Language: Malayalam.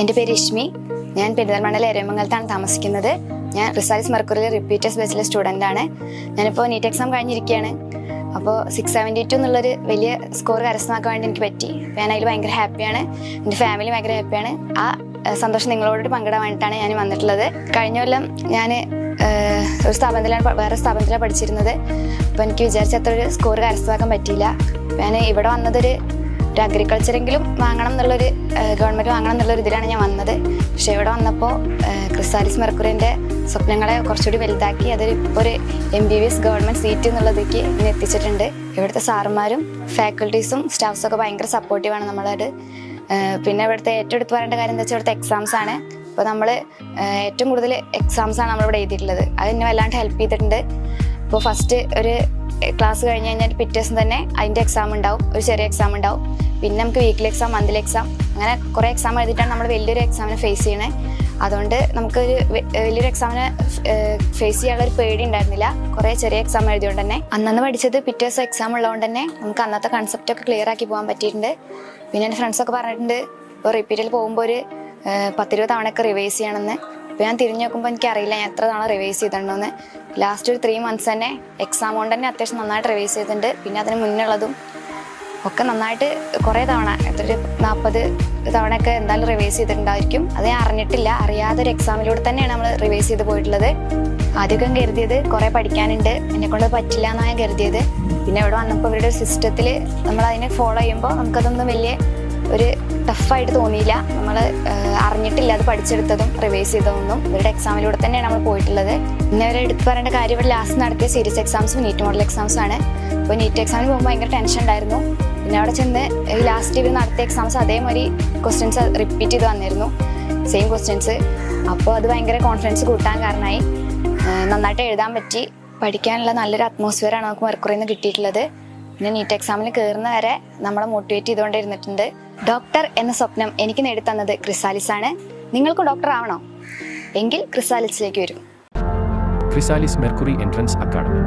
എന്റെ പേര് രശ്മി. ഞാൻ പെരിന്തൽമണ്ണയിലെ എരമംഗലത്താണ് താമസിക്കുന്നത്. ഞാൻ റിസാൽസ് മെർക്കുറിയിൽ റിപ്പീറ്റേഴ്സ് ബാച്ചിലെ സ്റ്റുഡന്റ് ആണ് ഞാനിപ്പോൾ നീറ്റ് എക്സാം കഴിഞ്ഞിരിക്കുകയാണ്. അപ്പോൾ സിക്സ് സെവന്റി ടു എന്നുള്ളൊരു വലിയ സ്കോർ കരസ്ഥമാക്കാൻ വേണ്ടി എനിക്ക് പറ്റി. ഞാൻ അതിൽ ഭയങ്കര ഹാപ്പിയാണ്. എന്റെ ഫാമിലി ഭയങ്കര ഹാപ്പിയാണ്. ആ സന്തോഷം നിങ്ങളോട് പങ്കിടാൻ വേണ്ടിയിട്ടാണ് ഞാൻ വന്നിട്ടുള്ളത്. കഴിഞ്ഞ കൊല്ലം ഞാൻ ഒരു സ്ഥാപനത്തിലാണ് വേറെ സ്ഥാപനത്തിലാണ് പഠിച്ചിരുന്നത്. അപ്പോൾ എനിക്ക് വിചാരിച്ച അത്ര ഒരു സ്കോർ കരസ്ഥമാക്കാൻ പറ്റിയില്ല. ഞാൻ ഇവിടെ വന്നതൊരു ഒരു അഗ്രികൾച്ചറെങ്കിലും വാങ്ങണം എന്നുള്ളൊരു ഗവൺമെന്റ് വാങ്ങണം എന്നുള്ളൊരു ഇതിലാണ് ഞാൻ വന്നത്. പക്ഷേ ഇവിടെ വന്നപ്പോൾ ക്രിസ്താലിസ് മെർക്കുറിന്റെ സ്വപ്നങ്ങളെ കുറച്ചുകൂടി വലുതാക്കി അതൊരു ഇപ്പോൾ ഒരു M B B S government seat എന്നുള്ളതേക്ക് ഇന്ന് എത്തിച്ചിട്ടുണ്ട്. ഇവിടുത്തെ സാറുമാരും ഫാക്കൽറ്റീസും സ്റ്റാഫ്സും ഒക്കെ ഭയങ്കര സപ്പോർട്ടീവാണ് നമ്മളോട് പിന്നെ ഇവിടുത്തെ ഏറ്റവും എടുത്ത് പറയേണ്ട കാര്യം എന്താ വെച്ചാൽ ഇവിടുത്തെ എക്സാംസ് ആണ്. അപ്പോൾ നമ്മൾ ഏറ്റവും കൂടുതൽ എക്സാംസ് ആണ് നമ്മളിവിടെ എഴുതിയിട്ടുള്ളത്. അത് വല്ലാണ്ട് ഹെൽപ്പ് ചെയ്തിട്ടുണ്ട്. ഇപ്പോൾ ഫസ്റ്റ് ഒരു ക്ലാസ് കഴിഞ്ഞ് കഴിഞ്ഞാൽ പിറ്റേ ദിവസം തന്നെ അതിന്റെ എക്സാം ഉണ്ടാവും. ഒരു ചെറിയ എക്സാം ഉണ്ടാവും. പിന്നെ നമുക്ക് വീക്കിലി എക്സാം മന്ത്ലി എക്സാം അങ്ങനെ കുറേ എക്സാം എഴുതിയിട്ടാണ് നമ്മൾ വലിയൊരു എക്സാമിനെ ഫേസ് ചെയ്യണേ. അതുകൊണ്ട് നമുക്കൊരു വലിയൊരു എക്സാമിനെ ഫേസ് ചെയ്യാനുള്ള ഒരു പേടി ഉണ്ടായിരുന്നില്ല. കുറേ ചെറിയ എക്സാം എഴുതിയോണ്ട് തന്നെ. അന്നന്ന് പഠിച്ചത് പിറ്റേ ദിവസം എക്സാം ഉള്ളതുകൊണ്ട് തന്നെ നമുക്ക് അന്നത്തെ കൺസെപ്റ്റ് ഒക്കെ ക്ലിയർ ആക്കി പോകാൻ പറ്റിയിട്ടുണ്ട്. പിന്നെ എന്റെ ഫ്രണ്ട്സൊക്കെ പറഞ്ഞിട്ടുണ്ട് ഇപ്പോൾ റിപ്പീറ്റിൽ പോകുമ്പോൾ ഒരു പത്തിരുപത് തവണയൊക്കെ റിവൈസ് ചെയ്യണമെന്ന് അപ്പോൾ ഞാൻ തിരിഞ്ഞു നോക്കുമ്പോൾ എനിക്കറിയില്ല ഞാൻ എത്ര തവണ റിവൈസ് ചെയ്തിട്ടുണ്ടോയെന്ന് ലാസ്റ്റ് ഒരു ത്രീ മന്ത്സ് തന്നെ എക്സാം കൊണ്ട് തന്നെ അത്യാവശ്യം നന്നായിട്ട് റിവൈസ് ചെയ്തിട്ടുണ്ട്. പിന്നെ അതിന് മുന്നുള്ളതും ഒക്കെ നന്നായിട്ട് കുറേ തവണ എത്ര ഒരു നാൽപ്പത് തവണയൊക്കെ എന്തായാലും റിവൈസ് ചെയ്തിട്ടുണ്ടായിരിക്കും. അത് ഞാൻ അറിഞ്ഞിട്ടില്ല. അറിയാതെ ഒരു എക്സാമിലൂടെ തന്നെയാണ് നമ്മൾ റിവൈസ് ചെയ്ത് പോയിട്ടുള്ളത്. ആദ്യമൊക്കെ കരുതിയത് കുറേ പഠിക്കാനുണ്ട്. എന്നെക്കൊണ്ട് പറ്റില്ല എന്നാണ് ഞാൻ കരുതിയത്. പിന്നെ ഇവിടെ വന്നപ്പോൾ ഇവരുടെ സിസ്റ്റത്തിൽ നമ്മൾ അതിനെ ഫോളോ ചെയ്യുമ്പോൾ നമുക്കതൊന്നും വലിയ ഒരു ടഫായിട്ട് തോന്നിയില്ല. നമ്മൾ അറിഞ്ഞിട്ടില്ല അത് പഠിച്ചെടുത്തതും റിവൈസ് ചെയ്തതൊന്നും. ഇവരുടെ എക്സാമിലൂടെ തന്നെയാണ് നമ്മൾ പോയിട്ടുള്ളത്. ഇന്ന് ഇവരെ എടുത്ത് പറയേണ്ട കാര്യം ഇവിടെ ലാസ്റ്റ് നടത്തിയ സീരീസ് എക്സാംസും നീറ്റ് മോഡൽ എക്സാംസും ആണ്. അപ്പോൾ നീറ്റ് എക്സാമിന് പോകുമ്പോൾ ഭയങ്കര ടെൻഷൻ ഉണ്ടായിരുന്നു. പിന്നെ അവിടെ ചെന്ന് ഈ ലാസ്റ്റ് ഇവർ നടത്തിയ എക്സാംസ് അതേമാതിരി ക്വസ്റ്റ്യൻസ് റിപ്പീറ്റ് ചെയ്ത് വന്നിരുന്നു. സെയിം ക്വസ്റ്റ്യൻസ് അപ്പോൾ അത് ഭയങ്കര കോൺഫിഡൻസ് കൂട്ടാൻ കാരണമായി നന്നായിട്ട് എഴുതാൻ പറ്റി. പഠിക്കാനുള്ള നല്ലൊരു അറ്റ്മോസ്ഫിയറാണ് നമുക്ക് മെർക്കുറിയിൽ നിന്ന് കിട്ടിയിട്ടുള്ളത്. പിന്നെ നീറ്റ് എക്സാമിന് കയറുന്ന വരെ നമ്മളെ മോട്ടിവേറ്റ് ചെയ്തുകൊണ്ടിരുന്നിട്ടുണ്ട്. ഡോക്ടർ എന്ന സ്വപ്നം എനിക്ക് നേടിത്തന്നത് ക്രിസാലിസ് ആണ് നിങ്ങൾക്ക് ഡോക്ടർ ആവണോ? എങ്കിൽ ക്രിസാലിസിലേക്ക് വരും. Chrysalis Mercury Entrance Academy.